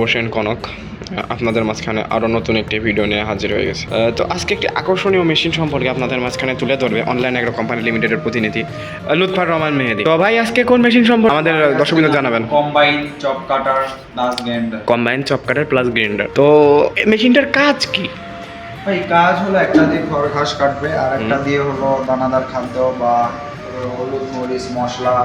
হোসেন কনক আপনাদের মাঝখানে আরও নতুন একটি ভিডিও নিয়ে হাজির হয়ে গেছে। তো আজকে একটি আকর্ষণীয় মেশিন সম্পর্কে আপনাদের মাঝখানে তুলে ধরবে অনলাইন এগ্রো কোম্পানি লিমিটেডের প্রতিনিধি লুৎফার রহমান মেহেদি। তো ভাই আজকে কোন মেশিন সম্পর্কে আমাদের দর্শকদের জানাবেন। Combine chop cutter plus grinder combine chop cutter plus grinder তো মেশিনটার কাজ কি? ভাই কাজ হলো একটা দিয়ে খড় ঘাস কাটবে আর একটা দিয়ে হলো দানাদার খাদ্য বা হলুদ মরিচ মশলা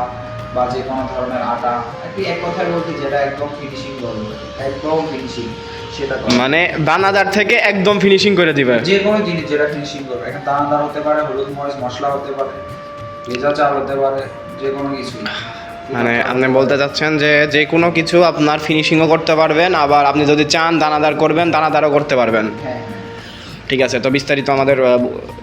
বা যে কোনো ধরনের আটা একটি এক কথায় বলতে যেটা একদম ফিনিশিং করবে একদম ফিনিশিং সেটা মানে দানাদার থেকে একদম ফিনিশিং করে দিবে। যে কোনো জিনিস যেটা ফিনিশিং করবে এখানে দানাদার হতে পারে হলুদ মরিচ মশলা হতে পারে ভেজা চাল হতে পারে যে কোনো কিছু মানে আপনি বলতে চাচ্ছেন যে যে কোনো কিছু আপনার ফিনিশিংও করতে পারবেন আবার আপনি যদি চান দানাদার করবেন দানাদারও করতে পারবেন। হ্যাঁ। ঠিক আছে তো বিস্তারিত আমাদের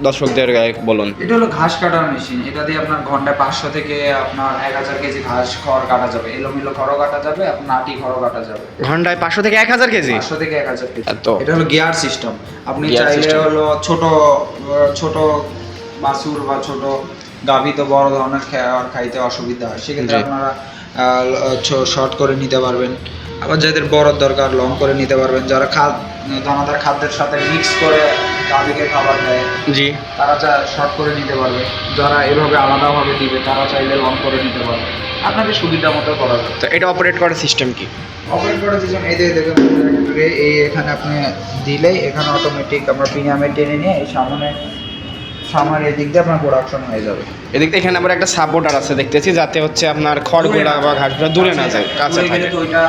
দর্শকদের বলুন। এটা হলো ঘাস কাটার মেশিন। এটা দিয়ে আপনার ঘন্টায় পাঁচশো থেকে আপনার এক হাজার কেজি ঘাস খড় কাটা যাবে। এলোমেলো খড়ও কাটা যাবে আপনার আটি খড়ও কাটা যাবে। ঘন্টায় পাঁচশো থেকে এক হাজার কেজি? পাঁচশো থেকে এক হাজার কেজি। এত? এটা হলো গিয়ার সিস্টেম। আপনি চাইলে হলো ছোট ছোট বাছুর বা ছোট গাভী তো বড় ধরনের খাইতে অসুবিধা হয়। সেক্ষেত্রে। আপনারা শর্ট করে নিতে পারবেন। আবার যাদের বড় দরকার লং করে নিতে পারবেন। যারা খাদ দানাদার খাদ্যের সাথে মিক্স করে তাদেরকে খাবার দেয় জি। তারা চা শর্ট করে নিতে পারবে। যারা এভাবে আলাদাভাবে দিবে তারা চাইলে লং করে নিতে পারবে। আপনাদের সুবিধা মতো করা যাবে তো এটা অপারেট করার সিস্টেম কি? অপারেট করার সিস্টেম এই দিয়ে দেখুন এই এখানে আপনি দিলেই এখানে অটোমেটিক আমরা প্রিমিয়ামে টেনে নিয়ে এই সামনে সামনের এদিক দিয়ে আপনার প্রোডাকশন হয়ে যাবে। এদিক থেকে এখানে আবার একটা সাপোর্টার আছে দেখতেছি যাতে হচ্ছে আপনার খড়গুলা বা ঘাসগুলা দূরে না যায় কাছে থাকে। তো ওইটা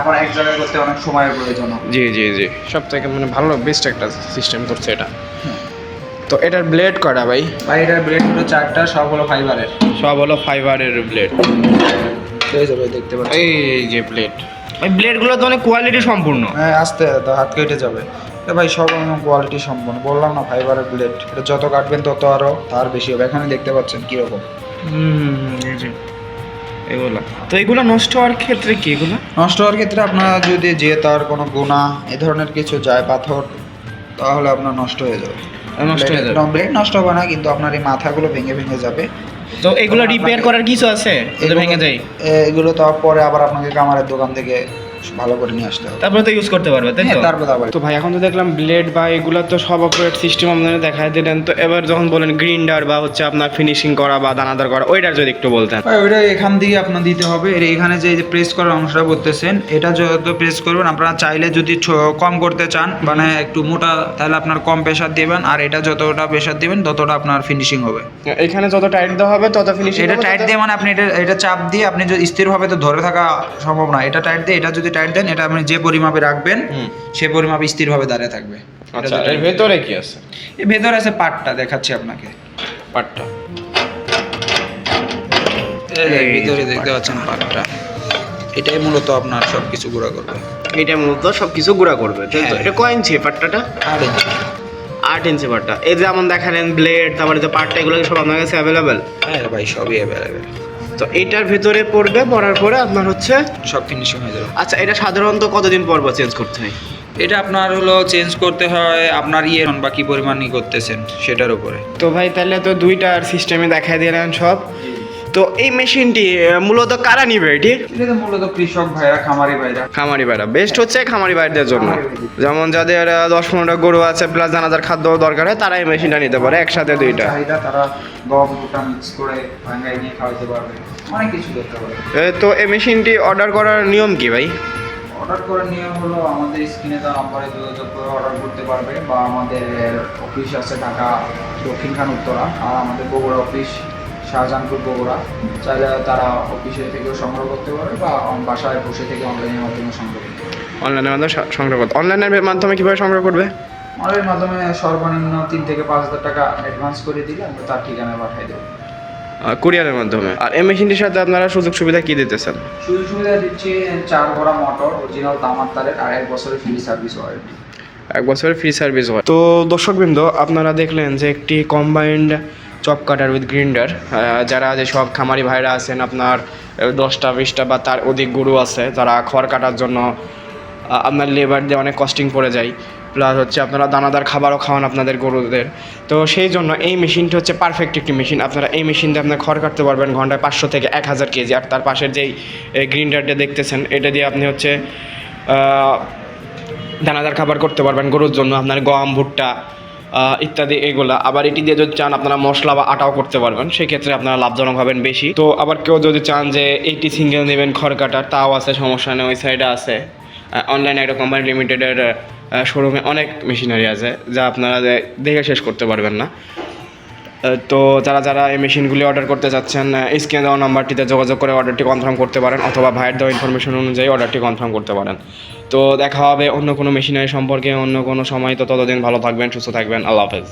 আবার এক জায়গায় করতে অনেক সময়ের প্রয়োজন। জি জি জি। সব থেকে মানে ভালো বেস্ট একটা সিস্টেম করছে এটা। তো এটার ব্লেড কটা ভাই? ভাই এটার ব্লেড হলো চারটা সব হলো ফাইবারের সব হলো ফাইবারের ব্লেড এই দেখতে পাচ্ছেন? এই যে ব্লেড ওই ব্লেডগুলো তো অনেক কোয়ালিটি সম্পূর্ণ। হ্যাঁ আস্তে তো হাত কেটে যাবে। এ ভাই সব কোয়ালিটি সম্পন্ন বললাম না ফাইবারের ব্লেড এটা যত কাটবেন তত আরও তার বেশি হবে। এখানে দেখতে পাচ্ছেন কীরকম। হুম এই যে এগুলো। তো এগুলো নষ্ট হওয়ার ক্ষেত্রে কি এগুলো? নষ্ট হওয়ার ক্ষেত্রে আপনার যদি যে তার কোনো গুণা এ ধরনের কিছু যায় পাথর তাহলে আপনার নষ্ট হয়ে যাবে। নষ্ট হয়ে যাবে। ব্লেড নষ্ট হবে না কিন্তু আপনার এই মাথাগুলো ভেঙে ভেঙে যাবে। তো এগুলো রিপেয়ার করার কিছু আছে? ভেঙে যায়। এগুলো তো পরে আবার আপনাকে কামারের দোকান থেকে ভালো করে নিয়ে আসতে হবে। তারপরে তো ইউজ করতে পারবে তাই হ্যাঁ তো তারপর। আবার তো ভাই এখন তো দেখলাম ব্লেড বা এগুলো তো সব অপারেট সিস্টেম আপনারা দেখাই দিলেন। তো এবার যখন বলেন গ্রিন্ডার বা হচ্ছে আপনার ফিনিশিং করা বা দানাদার করা ওইটার যদি একটু বলতেন। ওইটা এখান দিয়ে আপনার দিতে হবে। এর এখানে যে প্রেস করার অংশটা বলতেছেন এটা যত প্রেস করবেন আপনারা চাইলে যদি কম করতে চান মানে একটু মোটা তাহলে আপনার কম প্রেশার দিবেন আর এটা যতটা প্রেশার দিবেন ততটা আপনার ফিনিশিং হবে। এখানে যত টাইট দেওয়া হবে তত ফিনিশিং এটা টাইট দিয়ে মানে আপনি এটা এটা চাপ দিয়ে আপনি যদি স্থিরভাবে তো ধরে থাকা সম্ভব না এটা টাইট দিয়ে এটা যদি টাইট দেন এটা আপনি যে পরিমাপে রাখবেন সে পরিমাপে স্থিরভাবে দাঁড়িয়ে থাকবে। আচ্ছা এর ভেতরে কি আছে? এর ভেতরে আছে পাটটা দেখাচ্ছি আপনাকে। পাটটা। এই ভিতরে দেখতে পাচ্ছেন পাটটা। এটাই মূলত আপনার সব কিছু গুঁড়া করবে। এটা মূলত সব কিছু গুঁড়া করবে তাই তো? হ্যাঁ। এটা কয় ইঞ্চি পাট্টাটা? এই যে- আট ইঞ্চি পাট্টা। এই যেমন দেখালেন ব্লেড তারপরে যে পাটটা এগুলো সব আপনার কাছে অ্যাভেলেবেল হ্যাঁ ভাই সবই অ্যাভেলেবেল তো এটার ভেতরে পড়বে পড়ার পরে আপনার হচ্ছে সব ফিনিশিং হয়ে যাবে। আচ্ছা এটা সাধারণত কতদিন পর বা চেঞ্জ করতে হয়? এটা আপনার হলো চেঞ্জ করতে হয় আপনার ইয়ে বা কি পরিমাণ করতেছেন সেটার উপরে। তো ভাই তাহলে তো দুইটার সিস্টেমে দেখাই দিলেন সব। তো এই মেশিনটি মূলত কারা নিবে এটি? মূলত কৃষক ভাইরা খামারি ভাইরা। খামারি ভাইরা। বেস্ট হচ্ছে খামারি ভাইদের জন্য। যেমন যাদের দশ পনেরোটা গরু আছে প্লাস দানাদার খাদ্য দরকার হয় তারা এই মেশিনটা নিতে পারে একসাথে দুইটা। তারা গম মিক্স করে নিয়ে খাওয়াতে পারবে। অনেক কিছু করতে পারবে। তো এই মেশিনটি অর্ডার করার নিয়ম কি ভাই? অর্ডার করার নিয়ম হলো আমাদের স্ক্রিনে তার নম্বরে যোগাযোগ করে অর্ডার করতে পারবে বা আমাদের অফিস আছে ঢাকা দক্ষিণ খান উত্তরা আর আমাদের বগুড়া অফিস শাহজাহানপুর বগুড়া চাইলে তারা অফিসে থেকেও সংগ্রহ করতে পারবে বা বাসায় বসে থেকে অনলাইনের মাধ্যমে সংগ্রহ করতে অনলাইনের মাধ্যমে সংগ্রহ করতে অনলাইনের মাধ্যমে কীভাবে সংগ্রহ করবে? অনলাইনের মাধ্যমে সর্বনিম্ন তিন থেকে পাঁচ হাজার টাকা অ্যাডভান্স করে দিলে আমরা তার ঠিকানায় পাঠিয়ে দেবো। কুরিয়ারের মাধ্যমে। আর এই মেশিনটির সাথে আপনারা সুযোগ সুবিধা কি দিতেছেন? সুযোগ সুবিধা দিচ্ছি চার ভরা মোটর অরিজিনাল তামার তারের আর এক বছরের ফ্রি সার্ভিস ওয়ারেন্টি এক বছরের ফ্রি সার্ভিস হয় তো দর্শকবৃন্দ আপনারা দেখলেন যে একটি combined chop cutter with grinder যারা যে সব খামারি ভাইরা আছেন, আপনার দশটা, বিশটা বা তার অধিক গরু আছে, তারা খড় কাটার জন্য আপনার লেবার দিয়ে অনেক কস্টিং পড়ে যায়। প্লাস হচ্ছে আপনারা দানাদার খাবারও খাওয়ান আপনাদের গরুদের। তো সেই জন্য এই মেশিনটা হচ্ছে পারফেক্ট একটি মেশিন আপনারা এই মেশিন দিয়ে আপনার খড় কাটতে পারবেন ঘন্টায় পাঁচশো থেকে এক হাজার কেজি। আর তার পাশের যেই গ্রিন্ডারটা দেখতেছেন, এটা দিয়ে আপনি হচ্ছে দানাদার খাবার করতে পারবেন গরুর জন্য। আপনার গম, ভুট্টা ইত্যাদি, এগুলা। আবার এটি দিয়ে যদি চান, আপনারা মশলা বা আটাও করতে পারবেন। সেক্ষেত্রে আপনারা লাভজনক হবেন বেশি। তো আবার কেউ যদি চান যে এইটি সিঙ্গেল নেবেন খড় কাটার তাও আছে, সমস্যা নেই, ওই সাইডে আছে। অনলাইনে একটা কোম্পানি লিমিটেডের শোরুমে অনেক মেশিনারি আছে, যা আপনারা দেখে শেষ করতে পারবেন না। তো যারা যারা এই মেশিনগুলি অর্ডার করতে চাচ্ছেন স্ক্রিনে দেওয়া নাম্বারটিতে যোগাযোগ করে অর্ডারটি কনফার্ম করতে পারেন অথবা ভাইয়ের দেওয়া ইনফরমেশন অনুযায়ী অর্ডারটি কনফার্ম করতে পারেন। তো দেখা হবে অন্য কোনো মেশিনারি সম্পর্কে অন্য কোনো সময়। তো ততদিন ভালো থাকবেন, সুস্থ থাকবেন। আল্লাহ হাফেজ।